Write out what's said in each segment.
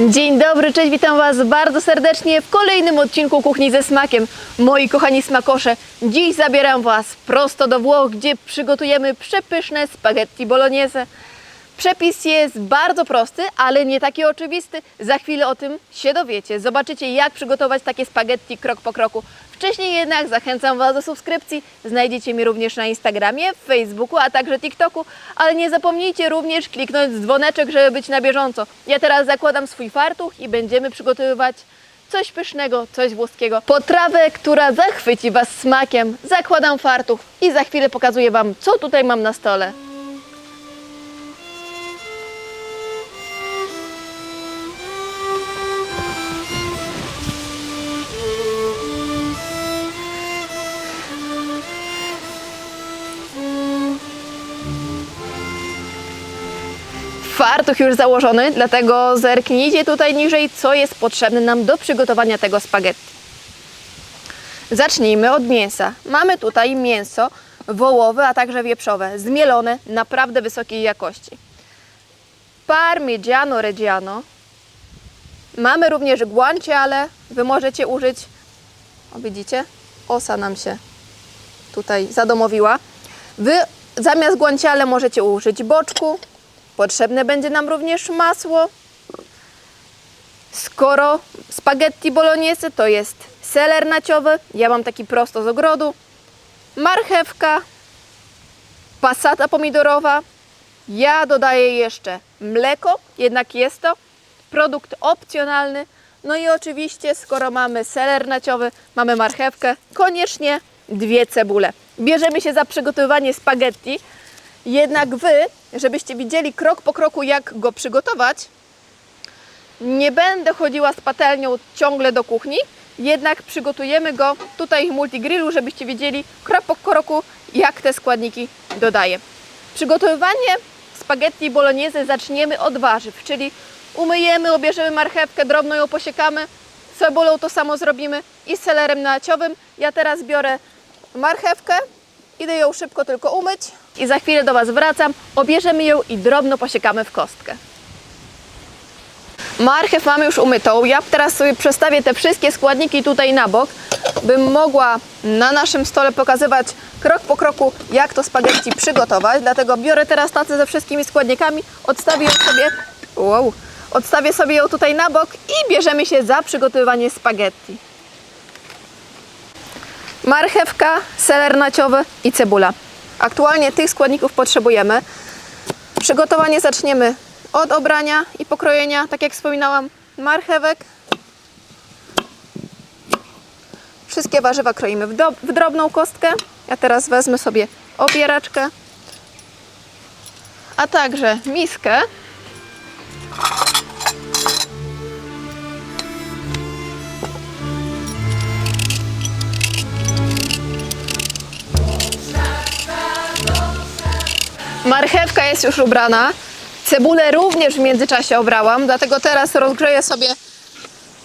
Dzień dobry, cześć, witam Was bardzo serdecznie w kolejnym odcinku Kuchni ze Smakiem. Moi kochani smakosze, dziś zabieram Was prosto do Włoch, gdzie przygotujemy przepyszne spaghetti bolognese. Przepis jest bardzo prosty, ale nie taki oczywisty. Za chwilę o tym się dowiecie. Zobaczycie, jak przygotować takie spaghetti krok po kroku. Wcześniej jednak zachęcam Was do subskrypcji. Znajdziecie mnie również na Instagramie, Facebooku, a także TikToku. Ale nie zapomnijcie również kliknąć dzwoneczek, żeby być na bieżąco. Ja teraz zakładam swój fartuch i będziemy przygotowywać coś pysznego, coś włoskiego. Potrawę, która zachwyci Was smakiem. Zakładam fartuch i za chwilę pokazuję Wam, co tutaj mam na stole. Fartuch już założony, dlatego zerknijcie tutaj niżej, co jest potrzebne nam do przygotowania tego spaghetti. Zacznijmy od mięsa. Mamy tutaj mięso wołowe, a także wieprzowe, zmielone, naprawdę wysokiej jakości. Parmigiano Reggiano. Mamy również guanciale. Wy możecie użyć, o widzicie, osa nam się tutaj zadomowiła. Wy zamiast guanciale możecie użyć boczku. Potrzebne będzie nam również masło. Skoro spaghetti bolognese to jest seler naciowy, ja mam taki prosto z ogrodu, marchewka, pasata pomidorowa. Ja dodaję jeszcze mleko, jednak jest to produkt opcjonalny. No i oczywiście, skoro mamy seler naciowy, mamy marchewkę, koniecznie dwie cebule. Bierzemy się za przygotowywanie spaghetti. Jednak Wy, żebyście widzieli krok po kroku, jak go przygotować, nie będę chodziła z patelnią ciągle do kuchni, jednak przygotujemy go tutaj w multigrillu, żebyście wiedzieli krok po kroku, jak te składniki dodaję. Przygotowywanie spaghetti bolognese zaczniemy od warzyw, czyli umyjemy, obierzemy marchewkę, drobno ją posiekamy, cebulą to samo zrobimy i z selerem naciowym. Ja teraz biorę marchewkę, idę ją szybko tylko umyć i za chwilę do Was wracam, obierzemy ją i drobno posiekamy w kostkę. Marchew mamy już umytą. Ja teraz sobie przestawię te wszystkie składniki tutaj na bok, bym mogła na naszym stole pokazywać krok po kroku, jak to spaghetti przygotować. Dlatego biorę teraz tacę ze wszystkimi składnikami, odstawię sobie, wow, odstawię sobie ją tutaj na bok i bierzemy się za przygotowywanie spaghetti. Marchewka, seler naciowy i cebula. Aktualnie tych składników potrzebujemy. Przygotowanie zaczniemy od obrania i pokrojenia, tak jak wspominałam, marchewek. Wszystkie warzywa kroimy w, do, w drobną kostkę. Ja teraz wezmę sobie obieraczkę, a także miskę. Marchewka jest już ubrana. Cebulę również w międzyczasie obrałam, dlatego teraz rozgrzeję sobie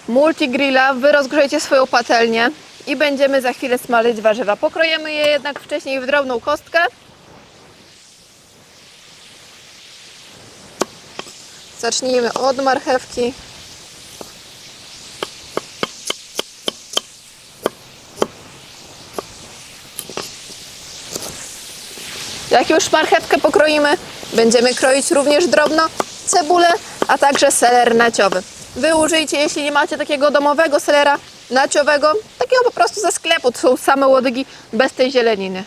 multigrilla. Wy rozgrzejcie swoją patelnię i będziemy za chwilę smażyć warzywa. Pokrojemy je jednak wcześniej w drobną kostkę. Zacznijmy od marchewki. Jak już marchewkę pokroimy, będziemy kroić również drobno cebulę, a także seler naciowy. Wy użyjcie, jeśli nie macie takiego domowego selera naciowego, takiego po prostu ze sklepu, to są same łodygi bez tej zieleniny.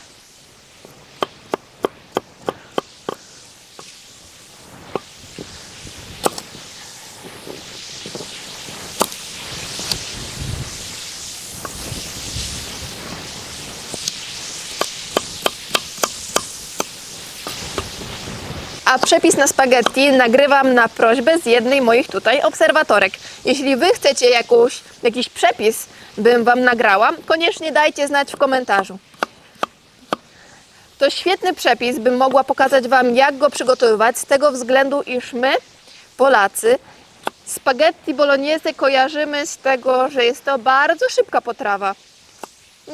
A przepis na spaghetti nagrywam na prośbę z jednej moich tutaj obserwatorek. Jeśli Wy chcecie jakąś, jakiś przepis, bym Wam nagrała, koniecznie dajcie znać w komentarzu. To świetny przepis, bym mogła pokazać Wam, jak go przygotowywać, z tego względu, iż my, Polacy, spaghetti bolognese kojarzymy z tego, że jest to bardzo szybka potrawa.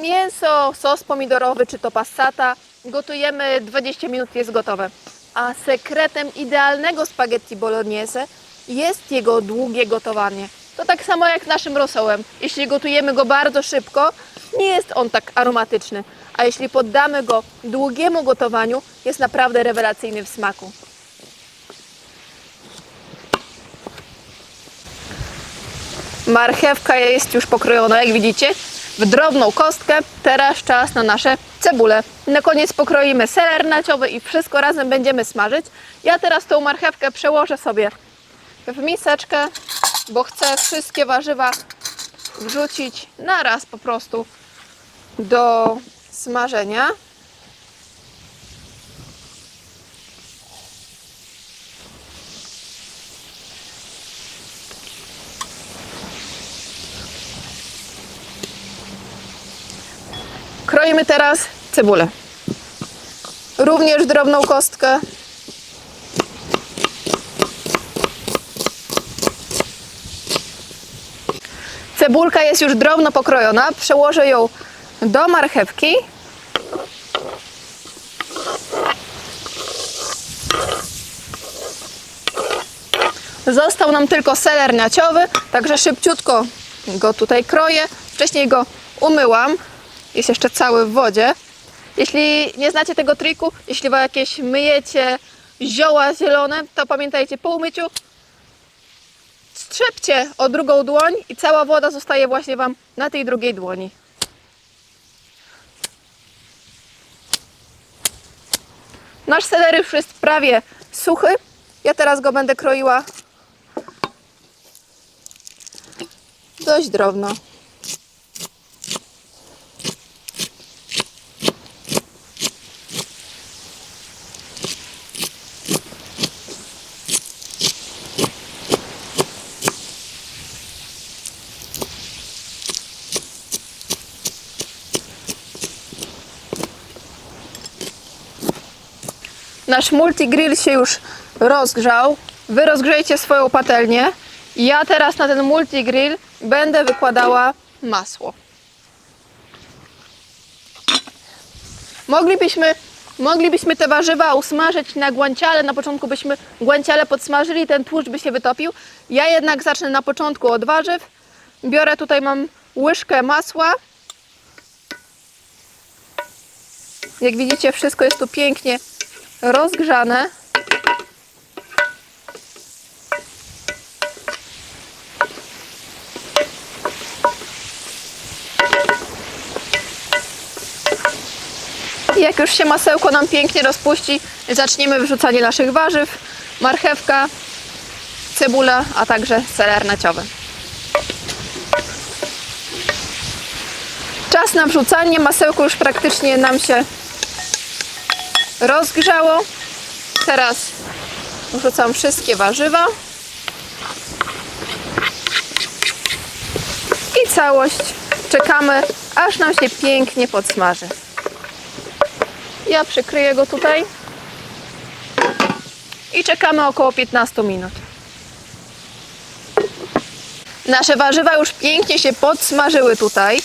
Mięso, sos pomidorowy czy to passata gotujemy 20 minut jest gotowe. A sekretem idealnego spaghetti bolognese jest jego długie gotowanie. To tak samo jak naszym rosołem. Jeśli gotujemy go bardzo szybko, nie jest on tak aromatyczny. A jeśli poddamy go długiemu gotowaniu, jest naprawdę rewelacyjny w smaku. Marchewka jest już pokrojona, jak widzicie, w drobną kostkę. Teraz czas na nasze cebule. Na koniec pokroimy seler naciowy i wszystko razem będziemy smażyć. Ja teraz tą marchewkę przełożę sobie w miseczkę, bo chcę wszystkie warzywa wrzucić na raz po prostu do smażenia. Kroimy teraz cebulę. Również drobną kostkę. Cebulka jest już drobno pokrojona. Przełożę ją do marchewki. Został nam tylko seler naciowy, także szybciutko go tutaj kroję. Wcześniej go umyłam. Jest jeszcze cały w wodzie. Jeśli nie znacie tego triku, jeśli jakieś myjecie zioła zielone, to pamiętajcie po umyciu strzepcie o drugą dłoń i cała woda zostaje właśnie Wam na tej drugiej dłoni. Nasz seler już jest prawie suchy. Ja teraz go będę kroiła dość drobno. Nasz multigrill się już rozgrzał. Wy rozgrzejcie swoją patelnię. Ja teraz na ten multigrill będę wykładała masło. Moglibyśmy, moglibyśmy te warzywa usmażyć na guanciale. Na początku byśmy guanciale podsmażyli, ten tłuszcz by się wytopił. Ja jednak zacznę na początku od warzyw. Biorę tutaj, mam łyżkę masła. Jak widzicie, wszystko jest tu pięknie rozgrzane. Jak już się masełko nam pięknie rozpuści, zaczniemy wrzucanie naszych warzyw, marchewka, cebula, a także seler naciowy. Czas na wrzucanie, masełko już praktycznie nam się rozgrzało. Teraz wrzucam wszystkie warzywa. I całość czekamy, aż nam się pięknie podsmaży. Ja przykryję go tutaj i czekamy około 15 minut. Nasze warzywa już pięknie się podsmażyły tutaj,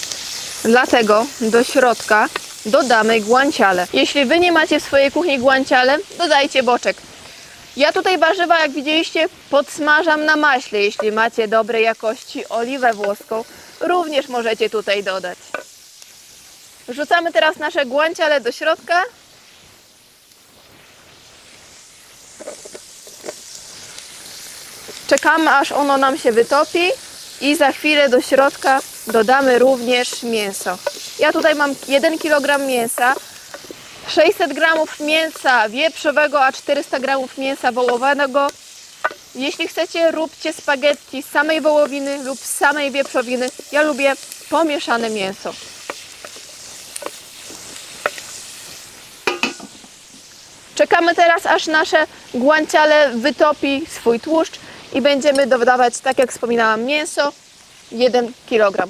dlatego do środka dodamy guanciale. Jeśli Wy nie macie w swojej kuchni guanciale, dodajcie boczek. Ja tutaj warzywa, jak widzieliście, podsmażam na maśle. Jeśli macie dobrej jakości oliwę włoską, również możecie tutaj dodać. Wrzucamy teraz nasze guanciale do środka. Czekamy, aż ono nam się wytopi i za chwilę do środka dodamy również mięso. Ja tutaj mam 1 kg mięsa, 600 g mięsa wieprzowego, a 400 g mięsa wołowego. Jeśli chcecie, róbcie spaghetti z samej wołowiny lub z samej wieprzowiny. Ja lubię pomieszane mięso. Czekamy teraz, aż nasze guanciale wytopi swój tłuszcz i będziemy dodawać, tak jak wspominałam, mięso 1 kg.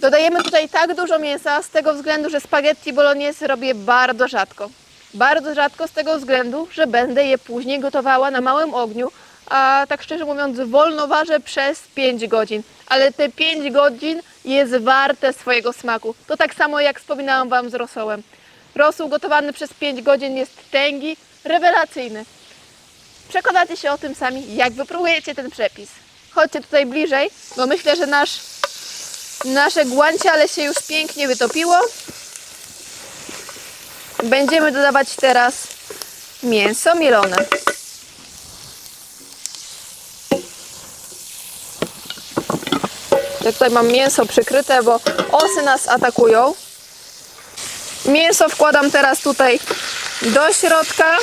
Dodajemy tutaj tak dużo mięsa z tego względu, że spaghetti bolognese robię bardzo rzadko. Bardzo rzadko z tego względu, że będę je później gotowała na małym ogniu, a tak szczerze mówiąc wolno ważę przez 5 godzin. Ale te 5 godzin jest warte swojego smaku. To tak samo jak wspominałam Wam z rosołem. Rosół gotowany przez 5 godzin jest tęgi, rewelacyjny. Przekonacie się o tym sami, jak wypróbujecie ten przepis. Chodźcie tutaj bliżej, bo myślę, że nasz, nasze guanciale się już pięknie wytopiło. Będziemy dodawać teraz mięso mielone. Ja tutaj mam mięso przykryte, bo osy nas atakują. Mięso wkładam teraz tutaj do środka.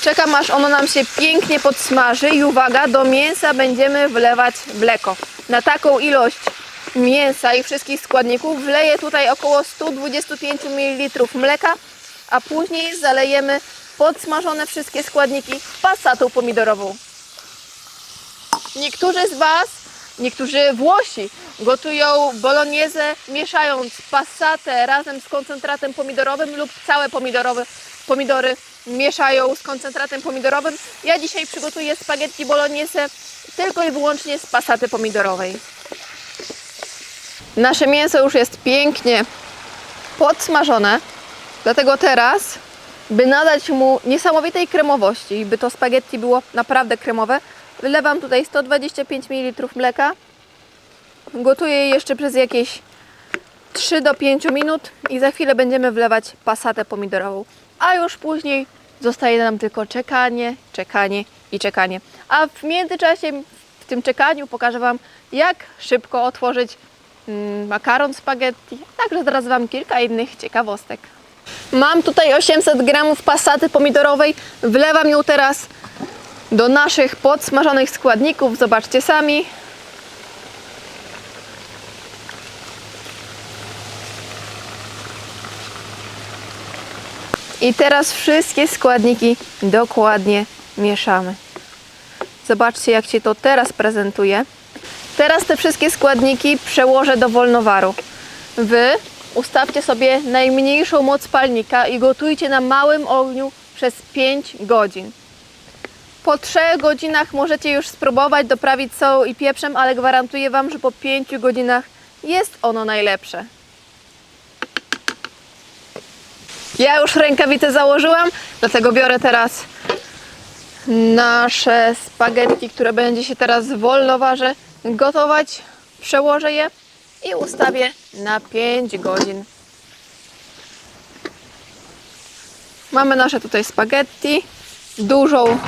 Czekam aż ono nam się pięknie podsmaży i uwaga, do mięsa będziemy wlewać mleko. Na taką ilość mięsa i wszystkich składników wleję tutaj około 125 ml mleka, a później zalejemy podsmażone wszystkie składniki pasatą pomidorową. Niektórzy z Was, niektórzy Włosi gotują bolognese mieszając passatę razem z koncentratem pomidorowym lub całe pomidorowe, pomidory mieszają z koncentratem pomidorowym. Ja dzisiaj przygotuję spaghetti bolognese tylko i wyłącznie z passaty pomidorowej. Nasze mięso już jest pięknie podsmażone, dlatego teraz, by nadać mu niesamowitej kremowości, by to spaghetti było naprawdę kremowe, wylewam tutaj 125 ml mleka, gotuję je jeszcze przez jakieś 3 do 5 minut i za chwilę będziemy wlewać pasatę pomidorową. A już później zostaje nam tylko czekanie, czekanie i czekanie. A w międzyczasie, w tym czekaniu pokażę Wam, jak szybko otworzyć mm, makaron spaghetti. Także zaraz Wam kilka innych ciekawostek. Mam tutaj 800 gramów pasaty pomidorowej. Wlewam ją teraz do naszych podsmażonych składników. Zobaczcie sami. I teraz wszystkie składniki dokładnie mieszamy. Zobaczcie, jak się to teraz prezentuje. Teraz te wszystkie składniki przełożę do wolnowaru. Wy ustawcie sobie najmniejszą moc palnika i gotujcie na małym ogniu przez 5 godzin. Po 3 godzinach możecie już spróbować doprawić solą i pieprzem, ale gwarantuję Wam, że po 5 godzinach jest ono najlepsze. Ja już rękawice założyłam, dlatego biorę teraz nasze spaghetti, które będzie się teraz wolnowarze gotować. Przełożę je i ustawię na 5 godzin. Mamy nasze tutaj spaghetti, dużą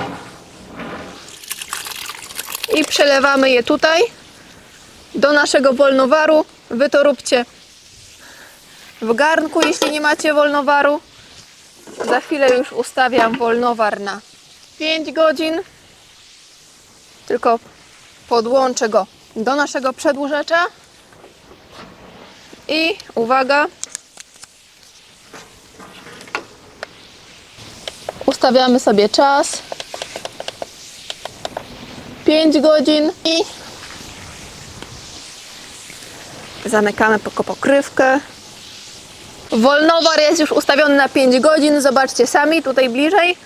i przelewamy je tutaj do naszego wolnowaru. Wy to róbcie w garnku, jeśli nie macie wolnowaru. Za chwilę już ustawiam wolnowar na 5 godzin. Tylko podłączę go do naszego przedłużacza. I uwaga. Ustawiamy sobie czas. 5 godzin i zamykamy pokrywkę. Wolnowar jest już ustawiony na 5 godzin. Zobaczcie sami tutaj bliżej.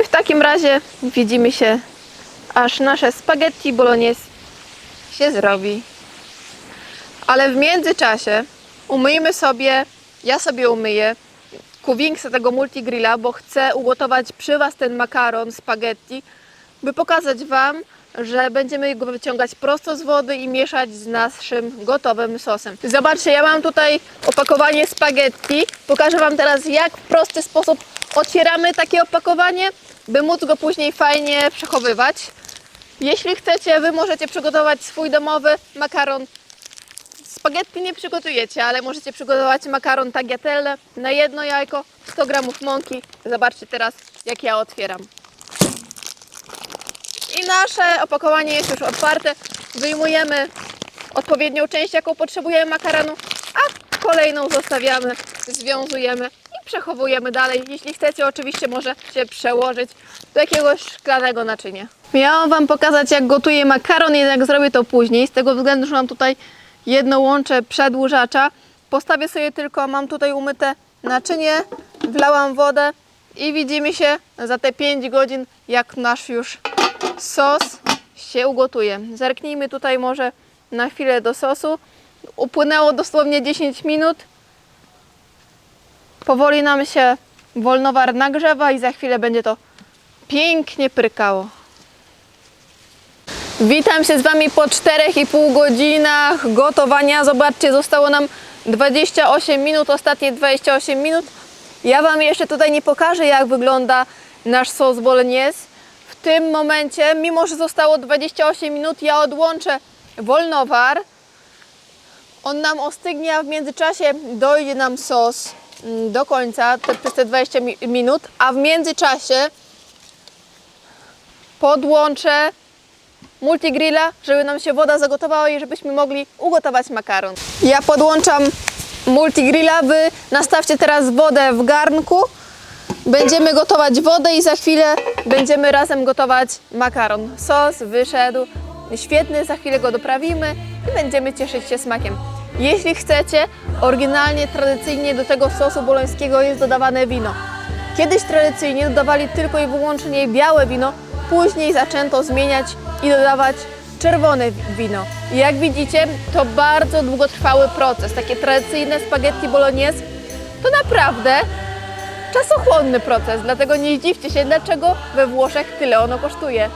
I w takim razie widzimy się, aż nasze spaghetti bolognese się zrobi. Ale w międzyczasie umyjmy sobie, ja sobie umyję kuwinksa tego multigrilla, bo chcę ugotować przy Was ten makaron spaghetti, by pokazać Wam, że będziemy go wyciągać prosto z wody i mieszać z naszym gotowym sosem. Zobaczcie, ja mam tutaj opakowanie spaghetti. Pokażę Wam teraz, jak w prosty sposób otwieramy takie opakowanie, by móc go później fajnie przechowywać. Jeśli chcecie, Wy możecie przygotować swój domowy makaron. Spaghetti nie przygotujecie, ale możecie przygotować makaron tagliatelle na jedno jajko, 100 g mąki. Zobaczcie teraz, jak ja otwieram. I nasze opakowanie jest już otwarte. Wyjmujemy odpowiednią część, jaką potrzebujemy makaronu, a kolejną zostawiamy, związujemy i przechowujemy dalej. Jeśli chcecie, oczywiście możecie przełożyć do jakiegoś szklanego naczynia. Miałam Wam pokazać, jak gotuję makaron, jednak zrobię to później, z tego względu, że mam tutaj jedno łącze przedłużacza. Postawię sobie tylko, mam tutaj umyte naczynie, wlałam wodę i widzimy się za te 5 godzin, jak nasz już sos się ugotuje. Zerknijmy tutaj może na chwilę do sosu. Upłynęło dosłownie 10 minut. Powoli nam się Wolnowar nagrzewa i za chwilę będzie to pięknie prykało. Witam się z Wami po 4,5 godzinach gotowania. Zobaczcie, zostało nam 28 minut, ostatnie 28 minut. Ja Wam jeszcze tutaj nie pokażę, jak wygląda nasz sos bolognese. W tym momencie, mimo że zostało 28 minut, ja odłączę wolnowar. On nam ostygnie, a w międzyczasie dojdzie nam sos mm, do końca te, przez te 20 mi- minut, a w międzyczasie podłączę multigrilla, żeby nam się woda zagotowała i żebyśmy mogli ugotować makaron. Ja podłączam multigrilla, wy nastawcie teraz wodę w garnku. Będziemy gotować wodę i za chwilę będziemy razem gotować makaron. Sos wyszedł świetny, za chwilę go doprawimy i będziemy cieszyć się smakiem. Jeśli chcecie, oryginalnie, tradycyjnie do tego sosu bolońskiego jest dodawane wino. Kiedyś tradycyjnie dodawali tylko i wyłącznie białe wino, później zaczęto zmieniać i dodawać czerwone wi- wino. Jak widzicie, to bardzo długotrwały proces. Takie tradycyjne spaghetti bolognese to naprawdę czasochłonny proces, dlatego nie zdziwcie się, dlaczego we Włoszech tyle ono kosztuje.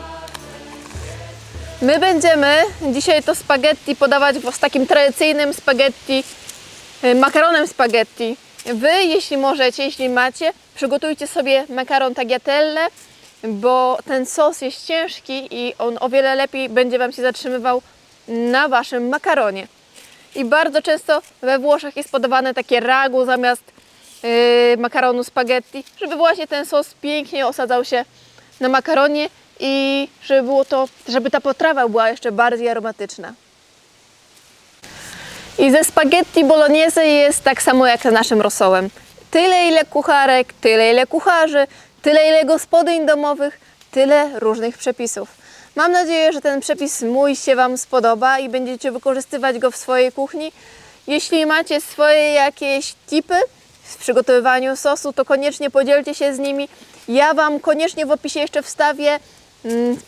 My będziemy dzisiaj to spaghetti podawać z takim tradycyjnym spaghetti, y, makaronem spaghetti. Wy, jeśli możecie, jeśli macie, przygotujcie sobie makaron tagliatelle, bo ten sos jest ciężki i on o wiele lepiej będzie Wam się zatrzymywał na Waszym makaronie. I bardzo często we Włoszech jest podawane takie ragu zamiast yy, makaronu spaghetti, żeby właśnie ten sos pięknie osadzał się na makaronie i żeby było to, żeby ta potrawa była jeszcze bardziej aromatyczna. I ze spaghetti bolognese jest tak samo jak z naszym rosołem. Tyle ile kucharek, tyle ile kucharzy, tyle ile gospodyń domowych, tyle różnych przepisów. Mam nadzieję, że ten przepis mój się Wam spodoba i będziecie wykorzystywać go w swojej kuchni. Jeśli macie swoje jakieś tipy w przygotowywaniu sosu, to koniecznie podzielcie się z nimi. Ja Wam koniecznie w opisie jeszcze wstawię mm,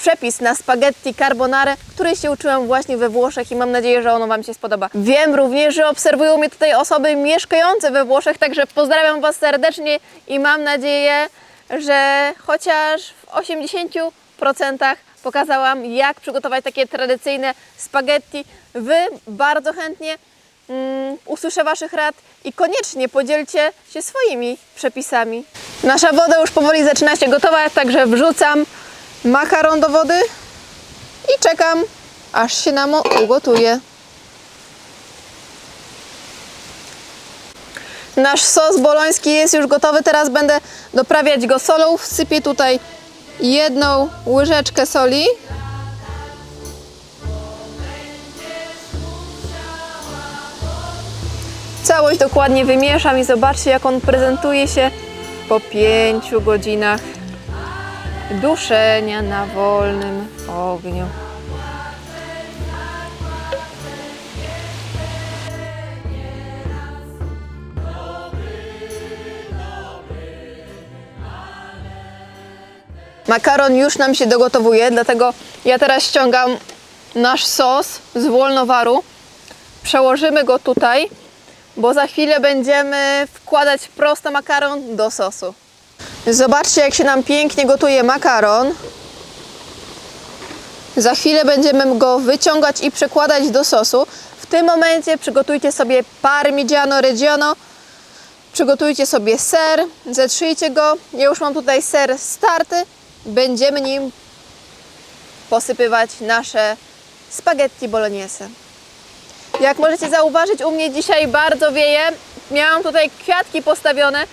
przepis na spaghetti carbonare, której się uczyłam właśnie we Włoszech i mam nadzieję, że ono Wam się spodoba. Wiem również, że obserwują mnie tutaj osoby mieszkające we Włoszech, także pozdrawiam Was serdecznie i mam nadzieję, że chociaż w 80% pokazałam, jak przygotować takie tradycyjne spaghetti. Wy bardzo chętnie mm, usłyszę Waszych rad i koniecznie podzielcie się swoimi przepisami. Nasza woda już powoli zaczyna się gotować, także wrzucam makaron do wody i czekam, aż się nam ugotuje. Nasz sos boloński jest już gotowy, teraz będę doprawiać go solą. Wsypię tutaj jedną łyżeczkę soli. Całość dokładnie wymieszam i zobaczcie, jak on prezentuje się po 5 godzinach duszenia na wolnym ogniu. Makaron już nam się dogotowuje, dlatego ja teraz ściągam nasz sos z wolnowaru. Przełożymy go tutaj, bo za chwilę będziemy wkładać prosto makaron do sosu. Zobaczcie, jak się nam pięknie gotuje makaron. Za chwilę będziemy go wyciągać i przekładać do sosu. W tym momencie przygotujcie sobie parmigiano reggiano. Przygotujcie sobie ser, zetrzyjcie go. Ja już mam tutaj ser starty. Będziemy nim posypywać nasze spaghetti bolognese. Jak możecie zauważyć, u mnie dzisiaj bardzo wieje. Miałam tutaj kwiatki postawione,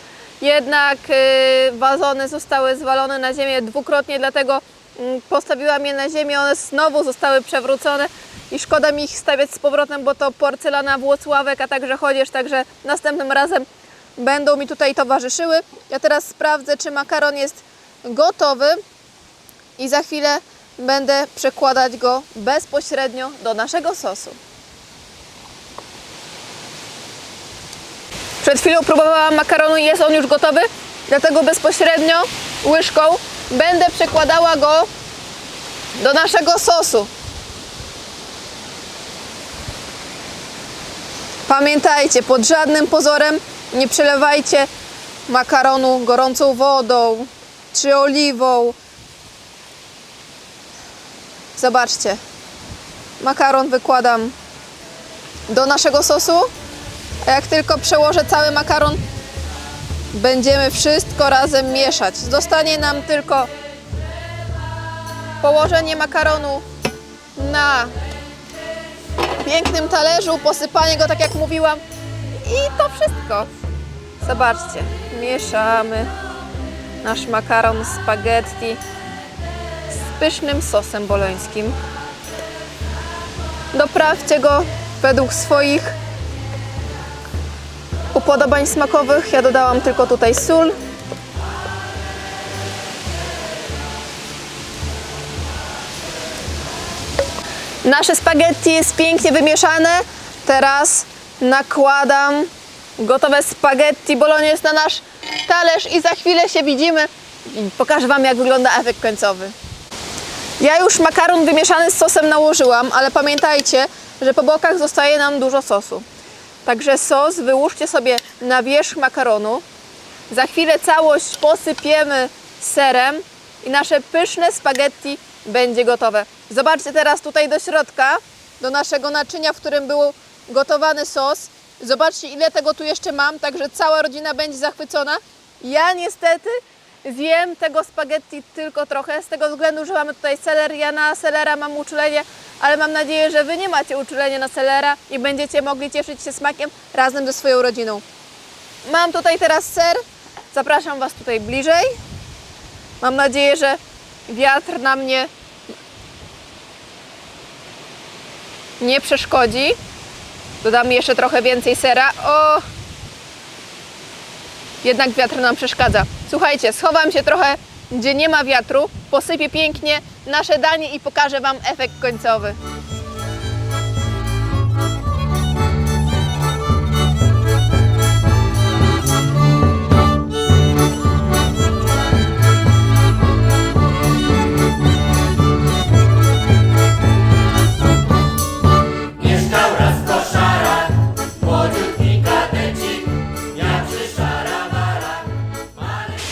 jednak y, wazony zostały zwalone na ziemię dwukrotnie, dlatego mm, postawiłam je na ziemię. One znowu zostały przewrócone i szkoda mi ich stawiać z powrotem, bo to porcelana Włocławek, a także chodzież, także następnym razem będą mi tutaj towarzyszyły. Ja teraz sprawdzę, czy makaron jest gotowy i za chwilę będę przekładać go bezpośrednio do naszego sosu. Przed chwilą próbowałam makaronu i jest on już gotowy, dlatego bezpośrednio łyżką będę przekładała go do naszego sosu. Pamiętajcie, pod żadnym pozorem nie przelewajcie makaronu gorącą wodą czy oliwą. Zobaczcie. Makaron wykładam do naszego sosu, a jak tylko przełożę cały makaron, będziemy wszystko razem mieszać. Zostanie nam tylko położenie makaronu na pięknym talerzu, posypanie go tak jak mówiłam i to wszystko. Zobaczcie, mieszamy nasz makaron spaghetti z pysznym sosem bolońskim. Doprawcie go według swoich upodobań smakowych. Ja dodałam tylko tutaj sól. Nasze spaghetti jest pięknie wymieszane. Teraz nakładam gotowe spaghetti bolognese na nasz talerz i za chwilę się widzimy pokażę Wam jak wygląda efekt końcowy. Ja już makaron wymieszany z sosem nałożyłam, ale pamiętajcie, że po bokach zostaje nam dużo sosu. Także sos wyłóżcie sobie na wierzch makaronu. Za chwilę całość posypiemy serem i nasze pyszne spaghetti będzie gotowe. Zobaczcie teraz tutaj do środka, do naszego naczynia, w którym był gotowany sos. Zobaczcie ile tego tu jeszcze mam, także cała rodzina będzie zachwycona. Ja niestety zjem tego spaghetti tylko trochę, z tego względu, że mamy tutaj seler. Ja na selera mam uczulenie, ale mam nadzieję, że Wy nie macie uczulenia na selera i będziecie mogli cieszyć się smakiem razem ze swoją rodziną. Mam tutaj teraz ser. Zapraszam Was tutaj bliżej. Mam nadzieję, że wiatr na mnie nie przeszkodzi. Dodam jeszcze trochę więcej sera. O! Jednak wiatr nam przeszkadza. Słuchajcie, schowam się trochę, gdzie nie ma wiatru, posypię pięknie nasze danie i pokażę Wam efekt końcowy.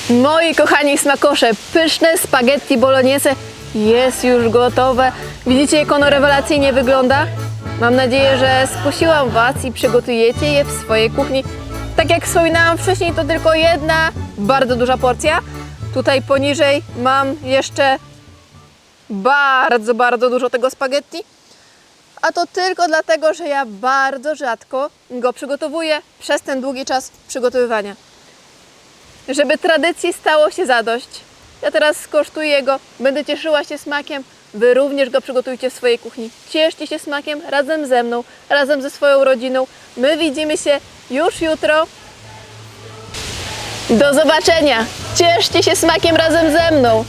Moi kochani smakosze, pyszne spaghetti bolognese jest już gotowe. Widzicie jak ono rewelacyjnie wygląda? Mam nadzieję, że skusiłam Was i przygotujecie je w swojej kuchni. Tak jak wspominałam wcześniej, to tylko jedna bardzo duża porcja. Tutaj poniżej mam jeszcze bardzo, bardzo dużo tego spaghetti. A to tylko dlatego, że ja bardzo rzadko go przygotowuję przez ten długi czas przygotowywania żeby tradycji stało się zadość. Ja teraz skosztuję go, będę cieszyła się smakiem. Wy również go przygotujcie w swojej kuchni. Cieszcie się smakiem razem ze mną, razem ze swoją rodziną. My widzimy się już jutro. Do zobaczenia. Cieszcie się smakiem razem ze mną.